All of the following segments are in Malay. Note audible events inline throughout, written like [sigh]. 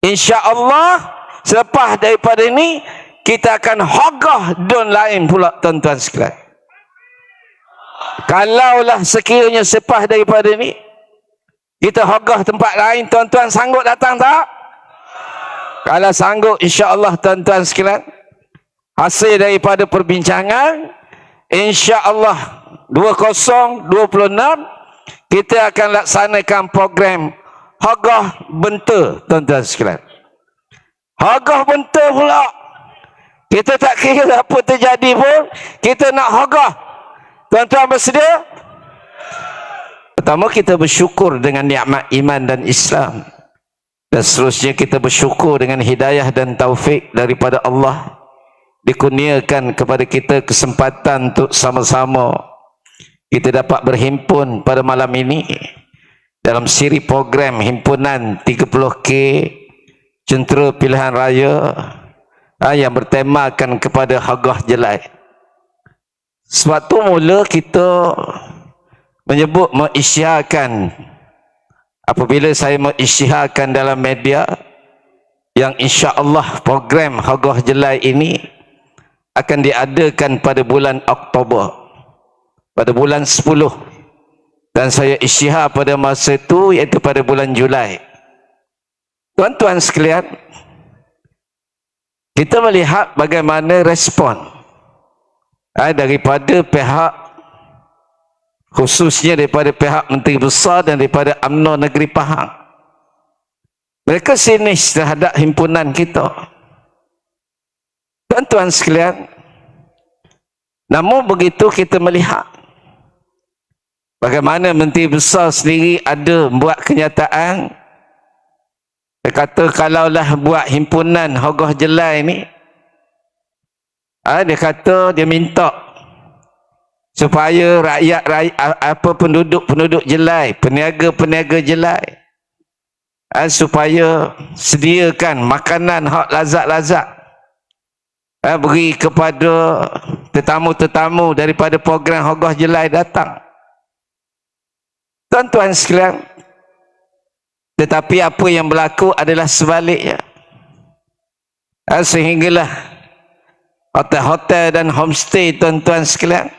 InsyaAllah selepas daripada ini kita akan hogah don lain pula tuan-tuan sekalian. Kalaulah sekiranya selepas daripada ini kita hogah tempat lain tuan-tuan sanggup datang tak? Kalau sanggup insya-Allah tuan-tuan sekalian hasil daripada perbincangan insya-Allah 2026 kita akan laksanakan program Hagah Benta tuan-tuan sekalian. Hagah Benta pula. Kita tak kira [laughs] apa terjadi pun kita nak hagah. Tuan-tuan bersedia? Pertama kita bersyukur dengan nikmat iman dan Islam. Dan seterusnya kita bersyukur dengan hidayah dan taufik daripada Allah. Dikurniakan kepada kita kesempatan untuk sama-sama kita dapat berhimpun pada malam ini dalam siri program himpunan 30K Jentera Pilihan Raya ah, yang bertemakan kepada Hagah Jelai. Sebab tu mula kita menyebut mengisyiharkan apabila saya mengisyiharkan dalam media yang insya-Allah program Hagah Jelai ini akan diadakan pada bulan Oktober. Pada bulan 10 dan saya isyihar pada masa itu iaitu pada bulan Julai. Tuan-tuan sekalian, kita melihat bagaimana respon eh, daripada pihak khususnya daripada pihak Menteri Besar dan daripada UMNO Negeri Pahang. Mereka sinis terhadap himpunan kita. Tuan-tuan sekalian, namun begitu kita melihat Bagaimana Menteri Besar sendiri ada buat kenyataan? Dia kata kalaulah buat himpunan Hogah Jelai ni ha, dia kata dia minta supaya rakyat, rakyat apa penduduk-penduduk Jelai peniaga-peniaga Jelai ha, supaya sediakan makanan hak lazat-lazat ha, beri kepada tetamu-tetamu daripada program Hogah Jelai datang Tuan-tuan sekalian, tetapi apa yang berlaku adalah sebaliknya. Ah, sehinggalah hotel-hotel dan homestay tuan-tuan sekalian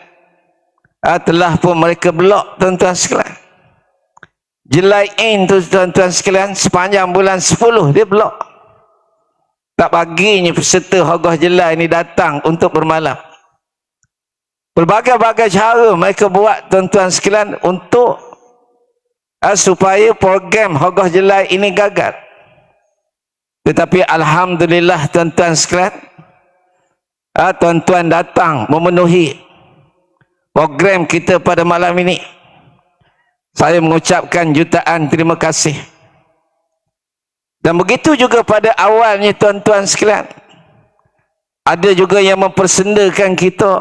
ah, telah pun mereka blok tuan-tuan sekalian. Jelai in tu tuan-tuan sekalian sepanjang bulan 10 dia blok. Tak baginya peserta Hogah Jelai ni datang untuk bermalam. Berbagai-bagai cara mereka buat tuan-tuan sekalian untuk uh, supaya program Hogah Jelai ini gagal. Tetapi Alhamdulillah tuan-tuan sekalian, uh, tuan-tuan datang memenuhi program kita pada malam ini. Saya mengucapkan jutaan terima kasih. Dan begitu juga pada awalnya tuan-tuan sekalian, ada juga yang mempersendakan kita.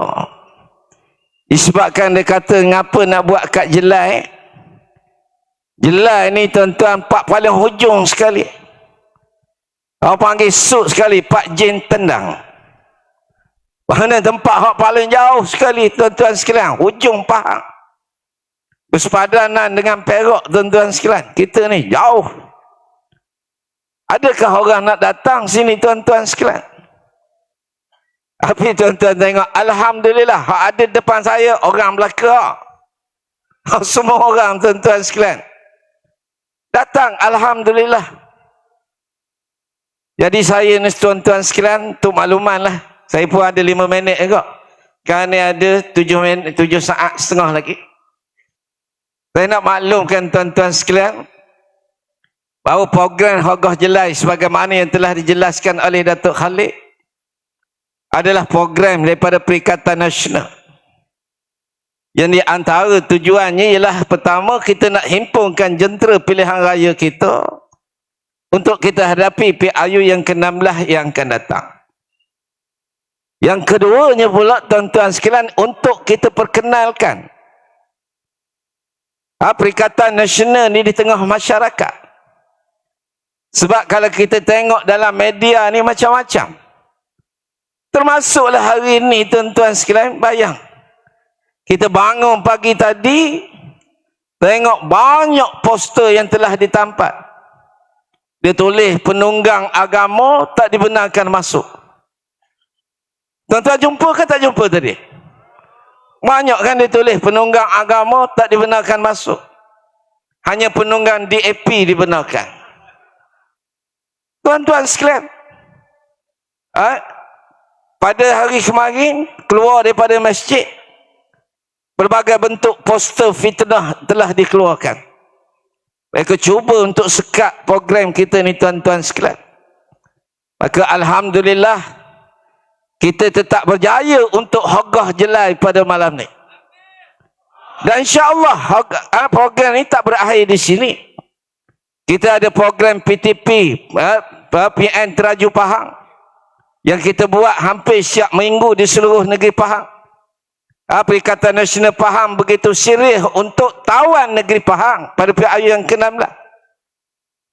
Disebabkan dia kata, ngapa nak buat kat jelai? Jelas ni tuan-tuan pak paling hujung sekali. Orang panggil sud sekali pak jin tendang. Mana tempat hak paling jauh sekali tuan-tuan sekalian, hujung pahang. Bersepadanan dengan Perak tuan-tuan sekalian. Kita ni jauh. Adakah orang nak datang sini tuan-tuan sekalian? Tapi tuan-tuan tengok alhamdulillah ada depan saya orang belaka. Semua orang tuan-tuan sekalian. Datang Alhamdulillah. Jadi saya ni tuan-tuan sekalian, tu makluman lah. Saya pun ada lima minit juga. Ni ada tujuh, minit, tujuh saat setengah lagi. Saya nak maklumkan tuan-tuan sekalian, bahawa program Hogah Jelai sebagaimana yang telah dijelaskan oleh Datuk Khalid adalah program daripada Perikatan Nasional. Yang di antara tujuannya ialah pertama kita nak himpunkan jentera pilihan raya kita untuk kita hadapi PIU yang ke-16 yang akan datang. Yang keduanya pula tuan-tuan sekalian untuk kita perkenalkan ha, Perikatan Nasional ni di tengah masyarakat. Sebab kalau kita tengok dalam media ni macam-macam. Termasuklah hari ini tuan-tuan sekalian bayang. Kita bangun pagi tadi, tengok banyak poster yang telah ditampat. dia tulis penunggang agama tak dibenarkan masuk. Tuan-tuan jumpa ke tak jumpa tadi? Banyak kan dia tulis penunggang agama tak dibenarkan masuk. Hanya penunggang DAP dibenarkan. Tuan-tuan sekalian. Ha? Pada hari kemarin keluar daripada masjid berbagai bentuk poster fitnah telah dikeluarkan. Mereka cuba untuk sekat program kita ni tuan-tuan sekalian. Maka Alhamdulillah, kita tetap berjaya untuk hogah jelai pada malam ni. Dan insyaAllah ah, program ni tak berakhir di sini. Kita ada program PTP, PN Teraju Pahang. Yang kita buat hampir siap minggu di seluruh negeri Pahang. Perikatan Nasional Pahang begitu serius untuk tawan negeri Pahang pada PRU yang ke-16.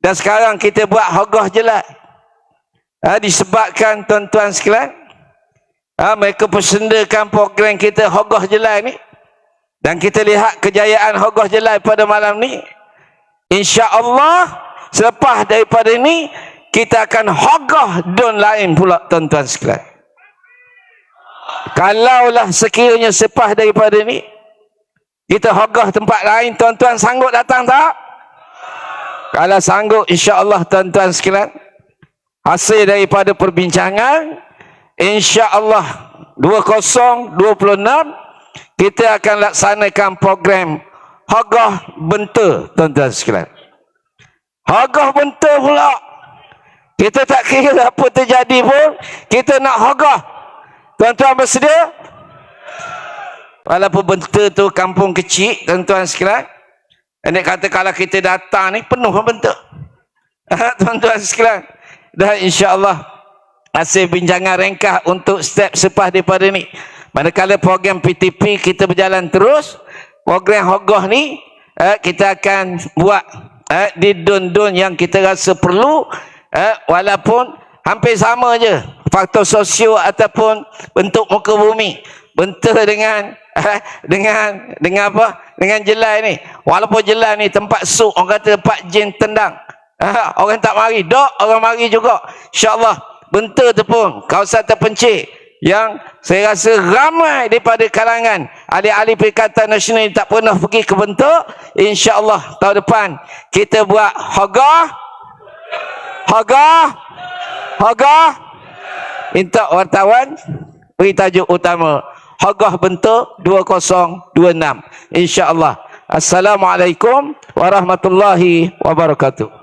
Dan sekarang kita buat hogah jelas. Ha, disebabkan tuan-tuan sekalian, ha, mereka persendakan program kita hogah jelas ni. Dan kita lihat kejayaan hogah jelas pada malam ni. Insya Allah selepas daripada ini, kita akan hogah don lain pula tuan-tuan sekalian. Kalaulah sekiranya sepah daripada ni kita hogah tempat lain tuan-tuan sanggup datang tak? Kalau sanggup insya-Allah tuan-tuan sekalian hasil daripada perbincangan insya-Allah 2026 kita akan laksanakan program hogah benta tuan-tuan sekalian. Hogah benta pula. Kita tak kira apa terjadi pun kita nak hogah Tuan-tuan bersedia? Walaupun benta tu kampung kecil, tuan-tuan sekalian. Ini kata kalau kita datang ni penuh benta. [laughs] tuan-tuan sekalian. Dan insya-Allah hasil bincangan ringkas untuk step sepah daripada ni. Manakala program PTP kita berjalan terus, program Hogoh ni eh, kita akan buat eh, di dun-dun yang kita rasa perlu eh, walaupun hampir sama je faktor sosio ataupun bentuk muka bumi. Bentuk dengan [laughs] eh, dengan dengan apa? Dengan jelai ni. Walaupun jelai ni tempat suk orang kata tempat jin tendang. Eh, [laughs] orang tak mari. Dok orang mari juga. Insyaallah bentuk tu pun kawasan terpencil yang saya rasa ramai daripada kalangan ahli-ahli perikatan nasional yang tak pernah pergi ke bentuk. Insyaallah tahun depan kita buat hagah hagah Hagah minta wartawan beri tajuk utama Hagah bentuk 2026 insya-Allah. Assalamualaikum warahmatullahi wabarakatuh